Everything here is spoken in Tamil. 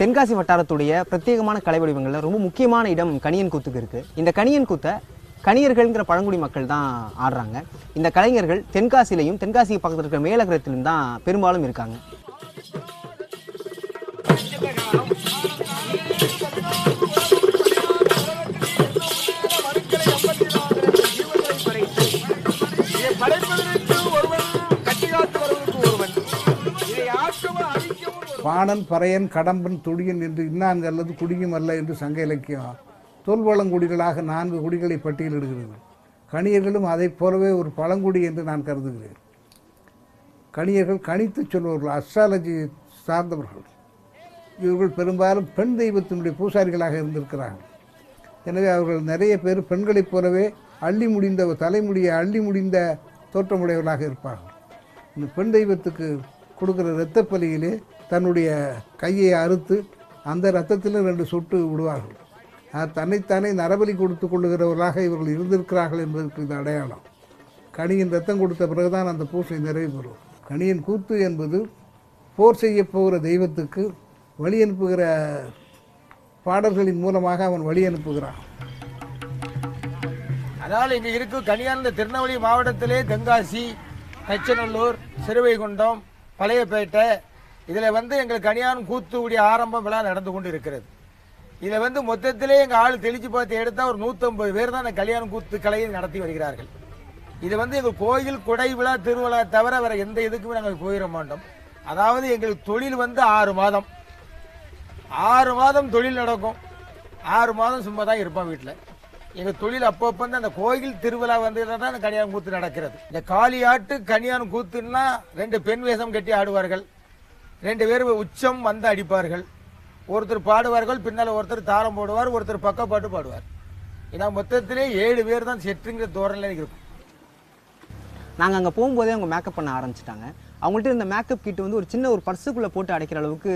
தென்காசி வட்டாரத்துடைய பிரத்யேகமான கலை வடிவங்களில் ரொம்ப முக்கியமான இடம் கணியன் கூத்துக்கு இருக்குது இந்த கணியன் கூத்தை கணியர்கள்ங்கிற பழங்குடி மக்கள் தான் ஆடுறாங்க. இந்த கலைஞர்கள் தென்காசிலையும் தென்காசி பக்கத்தில் இருக்கிற மேலகரத்திலும் தான் பெரும்பாலும் இருக்காங்க. பாணன் பறையன் கடம்பன் துடியன் என்று இன்னான்கு அல்லது குடியும் அல்ல என்று சங்க இலக்கியம். தொல்வளங்குடிகளாக நான்கு குடிகளை பட்டியலிடுகிறது கணியர்களும் அதைப் போலவே ஒரு பழங்குடி என்று நான் கருதுகிறேன். கணியர்கள் கணித்து சொல்பவர்கள் அஸ்ட்ராலஜி சார்ந்தவர்கள். இவர்கள் பெரும்பாலும் பெண் தெய்வத்தினுடைய பூசாரிகளாக இருந்திருக்கிறார்கள். எனவே அவர்கள் நிறைய பேர் பெண்களைப் போலவே அள்ளி முடிந்த தலைமுடியை அள்ளி முடிந்த தோற்றமுடையவர்களாக இருப்பார்கள். இந்த பெண் தெய்வத்துக்கு கொடுக்குற இரத்த பலியிலே தன்னுடைய கையை அறுத்து அந்த ரத்தத்திலும் ரெண்டு சொட்டு விடுவார்கள். தன்னைத்தானே நரபலி கொடுத்து கொள்ளுகிறவர்களாக இவர்கள் இருந்திருக்கிறார்கள் என்பதற்கு இது அடையாளம். கணியின் ரத்தம் கொடுத்த பிறகுதான் அந்த பூசை நிறைவு பெறும். கூத்து என்பது போர் செய்ய போகிற தெய்வத்துக்கு வழி அனுப்புகிற பாடல்களின் மூலமாக அவன் வழி அனுப்புகிறான். அதனால் இங்கே இருக்கும் கனியார்ந்த திருநெல்வேலி மாவட்டத்திலே தென்காசி தச்சநல்லூர் சிறுவைகுண்டம் பழையப்பேட்டை இதில் வந்து எங்கள் கனியான் கூத்துடைய ஆரம்பம் விழா நடந்து கொண்டு இருக்கிறது இதில் வந்து மொத்தத்திலே எங்கள் ஆள் தெளிச்சு பார்த்து எடுத்தால் ஒரு நூற்றம்பது பேர் தான் அந்த கல்யாணம் கூத்து கலையை நடத்தி வருகிறார்கள். இது வந்து எங்கள் கோயில் குடை விழா திருவிழா தவிர வேறு எந்த இதுக்குமே நாங்கள் போயிட மாட்டோம். அதாவது எங்களுக்கு தொழில் வந்து ஆறு மாதம். ஆறு மாதம் தொழில் நடக்கும். ஆறு மாதம் சும்மா தான் இருப்போம் வீட்டில் எங்கள் தொழில் அப்பப்போ வந்து அந்த கோயில் திருவிழா வந்து தான் அந்த கனியான் கூத்து நடக்கிறது. இந்த காளியாட்டு கனியான் கூத்துன்னா ரெண்டு பெண் வேஷம் கட்டி ஆடுவார்கள். ரெண்டு பேர் உச்சம் வந்து அடிப்பார்கள். ஒருத்தர் பாடுவார்கள் பின்னால் ஒருத்தர் தாளம் போடுவார் ஒருத்தர் பக்கப்பாட்டு பாடுவார். ஏன்னா மொத்தத்திலே ஏழு பேர் தான் செட்டுங்கிற தோரணையில் இருக்கும். நாங்கள் அங்கே போகும்போதே அவங்க மேக்கப் பண்ண ஆரம்பிச்சிட்டாங்க. அவங்கள்ட்ட இந்த மேக்கப் கிட் வந்து ஒரு சின்ன ஒரு பர்ஸுக்குள்ளே போட்டு அடைக்கிற அளவுக்கு